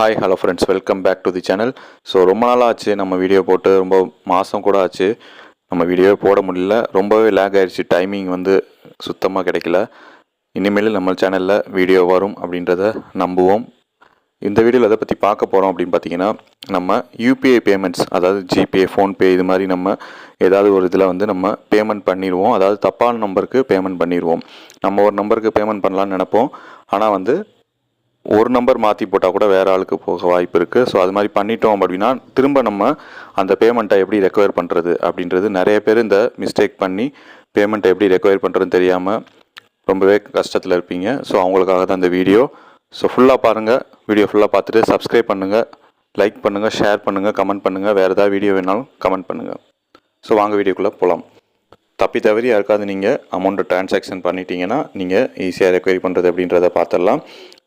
Hi hello friends welcome back to the channel so ரொம்ப நாள் ஆச்சு நம்ம வீடியோ போட்டு. ரொம்ப மாதம் கூட ஆச்சு. நம்ம வீடியோ போட முடியல. ரொம்பவே லேக் ஆயிடுச்சு டைமிங் வந்து சுத்தமாக கிடைக்கல. இனிமேல் நம்ம சேனலில் வீடியோ வரும் அப்படின்றத நம்புவோம். இந்த வீடியோவில் எதை பற்றி பார்க்க போகிறோம் அப்படின்னு பார்த்தீங்கன்னா நம்ம யூபிஐ பேமெண்ட்ஸ் அதாவது ஜிபே ஃபோன்பே இது மாதிரி நம்ம ஏதாவது ஒரு இதில் வந்து நம்ம பேமெண்ட் பண்ணிடுவோம். அதாவது தப்பான நம்பருக்கு பேமெண்ட் பண்ணிடுவோம். நம்ம ஒரு நம்பருக்கு பேமெண்ட் பண்ணலான்னு நினைப்போம். ஆனால் வந்து ஒரு நம்பர் மாற்றி போட்டால் கூட வேறு ஆளுக்கு போக வாய்ப்பு இருக்குது ஸோ அது மாதிரி பண்ணிட்டோம் அப்படின்னா திரும்ப நம்ம அந்த பேமெண்ட்டை எப்படி ரெக்கவர் பண்ணுறது அப்படின்றது நிறைய பேர் இந்த மிஸ்டேக் பண்ணி பேமெண்ட்டை எப்படி ரெக்கவர் பண்ணுறதுன்னு தெரியாமல் ரொம்பவே கஷ்டத்தில் இருப்பீங்க. ஸோ அவங்களுக்காக தான் இந்த வீடியோ ஸோ ஃபுல்லாக பாருங்கள் வீடியோ ஃபுல்லாக பார்த்துட்டு சப்ஸ்கிரைப் பண்ணுங்கள் லைக் பண்ணுங்கள் ஷேர் பண்ணுங்கள் கமெண்ட் பண்ணுங்கள் வேறு ஏதாவது வீடியோ வேணாலும் கமெண்ட் பண்ணுங்கள் ஸோ வாங்க வீடியோக்குள்ளே போகலாம் தப்பி தவறி யாருக்காவது நீங்கள் அமௌண்ட்டை டிரான்சாக்ஷன் பண்ணிட்டீங்கன்னா நீங்கள் ஈஸியாக ரெக்வயரி பண்ணுறது அப்படின்றத பார்த்துடலாம்.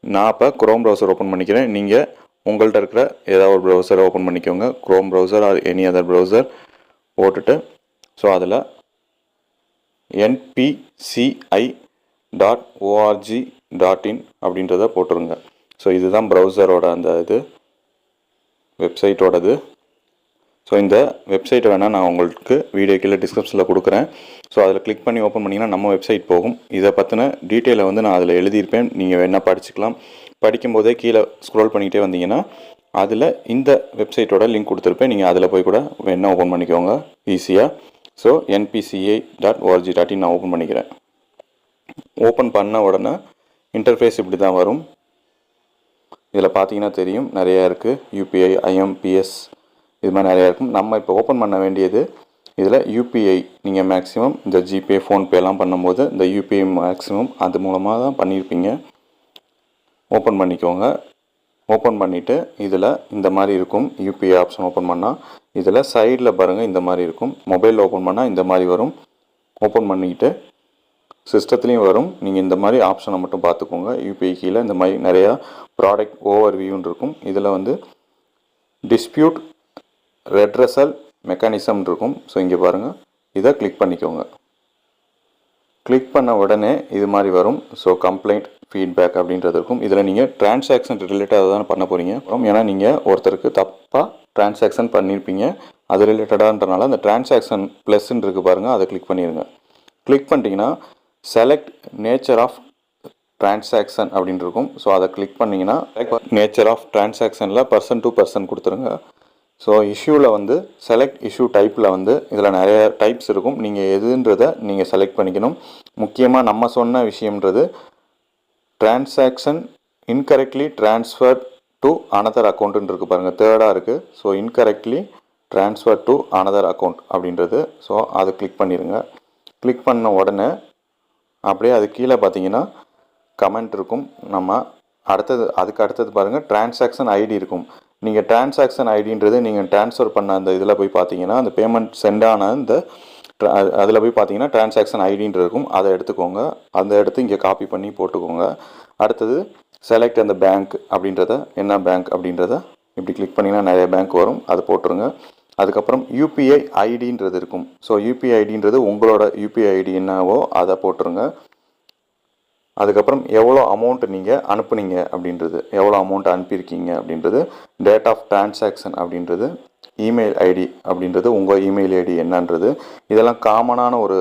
நான் இப்போ குரோம் ப்ரௌசர் ஓப்பன் பண்ணிக்கிறேன். நீங்கள் உங்கள்கிட்ட இருக்கிற ஏதாவது ஒரு ப்ரௌசரை ஓப்பன் பண்ணிக்கோங்க. Chrome browser or any other browser போட்டுட்டு ஸோ அதில் NPCI dot ORG dot in அப்படின்றத போட்டுருங்க. ஸோ இதுதான் ப்ரௌசரோட அந்த இது வெப்சைட்டோடது ஸோ இந்த வெப்சைட்டை வேணால் நான் உங்களுக்கு வீடியோ கீழே டிஸ்கிரிப்ஷனில் கொடுக்குறேன். ஸோ அதில் கிளிக் பண்ணி ஓப்பன் பண்ணிங்கன்னா நம்ம வெப்சைட் போகும். இதை பற்றின டீட்டெயிலை வந்து நான் அதில் எழுதியிருப்பேன். நீங்கள் வேணால் படிச்சுக்கலாம். படிக்கும்போதே கீழே ஸ்க்ரோல் பண்ணிக்கிட்டே வந்தீங்கன்னா அதில் இந்த வெப்சைட்டோட லிங்க் கொடுத்துருப்பேன். நீங்கள் அதில் போய் கூட வேணால் ஓப்பன் பண்ணிக்கோங்க. ஈஸியாக so NPCI dot ORG dot நான் ஓப்பன் பண்ணிக்கிறேன். ஓப்பன் பண்ண உடனே இன்டர்ஃபேஸ் இப்படி தான் வரும். இதில் பார்த்தீங்கன்னா தெரியும். நிறையா இருக்குது யூபிஐ ஐஎம்பிஎஸ் இது மாதிரி நிறையா இருக்கும். நம்ம இப்போ ஓப்பன் பண்ண வேண்டியது இதில் யூபிஐ நீங்கள் மேக்ஸிமம் இந்த ஜிபே ஃபோன்பேலாம் பண்ணும்போது இந்த யூபிஐ மேக்ஸிமம் அது மூலமாக தான் பண்ணியிருப்பீங்க ஓப்பன் பண்ணிக்கோங்க. ஓப்பன் பண்ணிவிட்டு இதில் இந்த மாதிரி இருக்கும். யூபிஐ ஆப்ஷன் ஓப்பன் பண்ணால் இதில் சைடில் பாருங்கள் இந்த மாதிரி இருக்கும். மொபைலில் ஓப்பன் பண்ணால் இந்த மாதிரி வரும். ஓப்பன் பண்ணிக்கிட்டு சிஸ்டத்துலேயும் வரும். நீங்கள் இந்த மாதிரி ஆப்ஷனை மட்டும் பார்த்துக்கோங்க. யூபிஐ கீழே இந்த மாதிரி நிறையா ப்ராடக்ட் ஓவர் வியூன்னு இருக்கும். இதில் வந்து டிஸ்பியூட் ரெட்ரஸல் மெக்கானிசம் இருக்கும் ஸோ இங்கே பாருங்கள் இதை கிளிக் பண்ணிக்கோங்க. கிளிக் பண்ண உடனே இது மாதிரி வரும். ஸோ கம்ப்ளைண்ட் ஃபீட்பேக் அப்படின்றது இருக்கும். இதில் நீங்கள் டிரான்சாக்ஷன் ரிலேட்டடாக தான் பண்ண போகிறீங்க அப்புறம் ஏன்னா நீங்கள் ஒருத்தருக்கு தப்பாக டிரான்சாக்ஷன் பண்ணியிருப்பீங்க அது ரிலேட்டடான்றனால அந்த டிரான்சாக்ஷன் ப்ளஸ்ன்னு இருக்குது பாருங்கள் அதை கிளிக் பண்ணிடுங்க கிளிக் பண்ணிட்டீங்கன்னா செலக்ட் நேச்சர் ஆஃப் டிரான்சாக்ஷன் அப்படின்னு இருக்கும் ஸோ அதை கிளிக் பண்ணிங்கன்னா நேச்சர் ஆஃப் டிரான்சாக்ஷனில் பர்சன் டு பர்சன் கொடுத்துருங்க. ஸோ இஷ்யூவில் வந்து செலக்ட் இஷ்யூ டைப்பில் வந்து இதில் நிறைய டைப்ஸ் இருக்கும். நீங்கள் எதுன்றதை நீங்கள் செலக்ட் பண்ணிக்கணும். முக்கியமாக நம்ம சொன்ன விஷயம்ன்றது transaction incorrectly transfer to another அக்கௌண்ட்டுன்னு இருக்குது பாருங்கள் தேர்டாக இருக்குது so incorrectly transfer to another account அப்படின்றது. ஸோ அதை கிளிக் பண்ணிடுங்க கிளிக் பண்ண உடனே அப்படியே அது கீழே பார்த்தீங்கன்னா கமெண்ட் இருக்கும். நம்ம அடுத்தது அதுக்கு அடுத்தது பாருங்கள் டிரான்சாக்ஷன் ஐடி இருக்கும். நீங்கள் டிரான்சாக்ஷன் ஐடின்றது நீங்கள் ட்ரான்ஸ்ஃபர் பண்ண அந்த இதில் போய் பார்த்தீங்கன்னா அந்த பேமெண்ட் சென்ட் ஆன இந்த அதில் போய் பார்த்தீங்கன்னா டிரான்சாக்ஷன் ஐடின்றது இருக்கும். அதை எடுத்துக்கோங்க. அந்த எடுத்து இங்கே காப்பி பண்ணி போட்டுக்கோங்க. அடுத்தது செலக்ட் அந்த பேங்க் அப்படின்றத என்ன பேங்க் அப்படின்றத இப்படி கிளிக் பண்ணிங்கன்னா நிறைய பேங்க் வரும். அதை போட்டுருங்க. அதுக்கப்புறம் யூபிஐ ஐடின்றது இருக்கும். ஸோ யூபிஐ ஐடின்றது உங்களோட யூபிஐ ஐடி என்னவோ அதை போட்டுருங்க. அதுக்கப்புறம் எவ்வளோ அமௌண்ட் நீங்கள் அனுப்புனீங்க அப்படின்றது எவ்வளோ அமௌண்ட் அனுப்பியிருக்கீங்க அப்படின்றது டேட் ஆஃப் டிரான்சாக்ஷன் அப்படின்றது இமெயில் ஐடி அப்படின்றது உங்கள் இமெயில் ஐடி என்னன்றது இதெல்லாம் காமனான ஒரு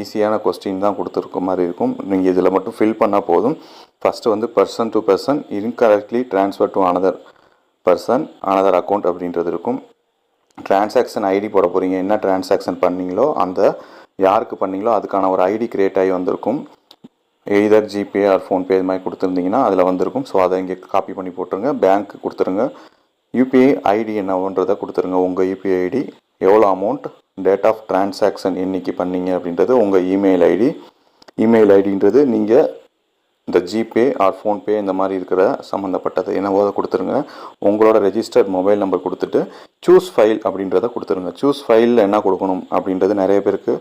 ஈஸியான கொஸ்டின் தான் கொடுத்துருக்க மாதிரி இருக்கும். நீங்கள் இதில் மட்டும் ஃபில் பண்ணால் போதும். ஃபஸ்ட்டு வந்து person to person incorrectly transfer to another person another account அப்படின்றது இருக்கும். டிரான்சாக்ஷன் ஐடி போட போகிறீங்க என்ன டிரான்சாக்ஷன் பண்ணீங்களோ அந்த யாருக்கு பண்ணீங்களோ அதுக்கான ஒரு ஐடி கிரியேட் ஆகி வந்திருக்கும். எய்தர் ஜிபே ஆர் ஃபோன்பே இது மாதிரி கொடுத்துருந்தீங்கன்னா அதில் வந்திருக்கும். ஸோ அதை இங்கே காப்பி பண்ணி போட்டுருங்க. பேங்க் கொடுத்துருங்க. யூபிஐ ஐடி என்னவன்றதை கொடுத்துருங்க. உங்கள் யூபிஐ ஐடி எவ்வளோ அமௌண்ட் டேட் ஆஃப் டிரான்சாக்ஷன் என்றைக்கு பண்ணீங்க அப்படின்றது உங்கள் இமெயில் ஐடி இமெயில் ஐடின்றது நீங்கள் இந்த ஜிபே ஆர் ஃபோன்பே இந்த மாதிரி இருக்கிற சம்மந்தப்பட்டது என்னவோ அதை கொடுத்துருங்க. உங்களோட ரெஜிஸ்டர்ட் மொபைல் நம்பர் கொடுத்துட்டு சூஸ் ஃபைல் அப்படின்றத கொடுத்துருங்க. சூஸ் ஃபைலில் என்ன கொடுக்கணும் அப்படின்றது நிறைய பேருக்கு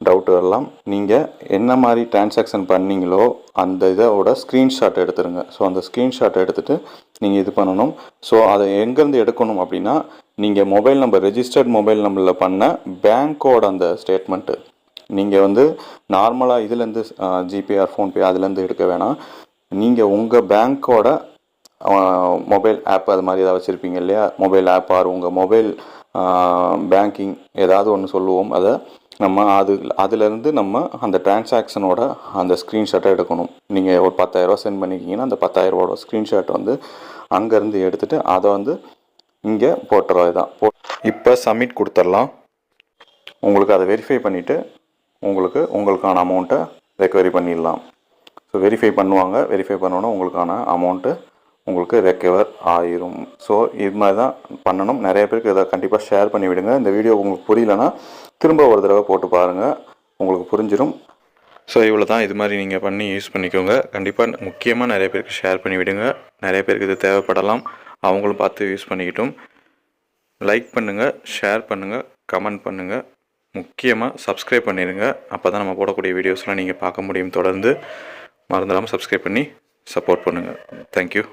டவுட் வரலாம் நீங்கள் என்ன மாதிரி டிரான்சாக்ஷன் பண்ணீங்களோ அந்த இதோட ஸ்க்ரீன்ஷாட் எடுத்துருங்க. ஸோ அந்த ஸ்க்ரீன்ஷாட் எடுத்துகிட்டு நீங்கள் இது பண்ணணும். ஸோ அதை எங்கேருந்து எடுக்கணும் அப்படின்னா நீங்கள் மொபைல் நம்பர் ரெஜிஸ்டர்ட் மொபைல் நம்பரில் பண்ண பேங்க்கோட அந்த ஸ்டேட்மெண்ட்டு நீங்கள் வந்து நார்மலாக இதுலேருந்து ஜிபே ஆர் ஃபோன்பே அதுலேருந்து எடுக்க வேணாம். நீங்கள் உங்கள் பேங்க்கோட மொபைல் ஆப் அது மாதிரி ஏதாவது வச்சுருப்பீங்க இல்லையா? மொபைல் ஆப் ஆர் உங்கள் மொபைல் பேங்கிங் ஏதாவது ஒன்று சொல்லுவோம். அதை நம்ம அது அதுலேருந்து நம்ம அந்த டிரான்சாக்ஷனோட அந்த ஸ்க்ரீன்ஷாட்டை எடுக்கணும். நீங்கள் ஒரு பத்தாயிரரூவா சென்ட் பண்ணிக்கிங்கன்னா அந்த பத்தாயிரரூவோட ஸ்க்ரீன்ஷாட் வந்து அங்கேருந்து எடுத்துகிட்டு அதை வந்து இங்கே போட்டுறது தான் போ இப்போ சப்மிட் கொடுத்துடலாம். உங்களுக்கு அதை வெரிஃபை பண்ணிவிட்டு உங்களுக்கு உங்களுக்கான அமௌண்ட்டை ரெக்கவரி பண்ணிடலாம். ஸோ வெரிஃபை பண்ணுவாங்க. வெரிஃபை பண்ணோன்னா உங்களுக்கான அமௌண்ட்டு உங்களுக்கு ரெக்கவர் ஆயிரும். ஸோ இது மாதிரி தான் பண்ணணும். நிறைய பேருக்கு இதை கண்டிப்பாக ஷேர் பண்ணி விடுங்க. இந்த வீடியோ உங்களுக்கு புரியலன்னா திரும்ப ஒரு தடவை போட்டு பாருங்கள் உங்களுக்கு புரிஞ்சிடும் ஸோ இவ்வளோ தான் இது மாதிரி நீங்கள் பண்ணி யூஸ் பண்ணிக்கோங்க. கண்டிப்பாக முக்கியமாக நிறைய பேருக்கு ஷேர் பண்ணி விடுங்க. நிறைய பேருக்கு இது தேவைப்படலாம். அவங்களும் பார்த்து யூஸ் பண்ணிக்கிட்டும். லைக் பண்ணுங்கள் ஷேர் பண்ணுங்கள் கமெண்ட் பண்ணுங்கள் முக்கியமாக சப்ஸ்கிரைப் பண்ணிடுங்க அப்போ தான் நம்ம போடக்கூடிய வீடியோஸ்லாம் நீங்கள் பார்க்க முடியும். தொடர்ந்து மறந்துடாமல் சப்ஸ்கிரைப் பண்ணி சப்போர்ட் பண்ணுங்கள் தேங்க்யூ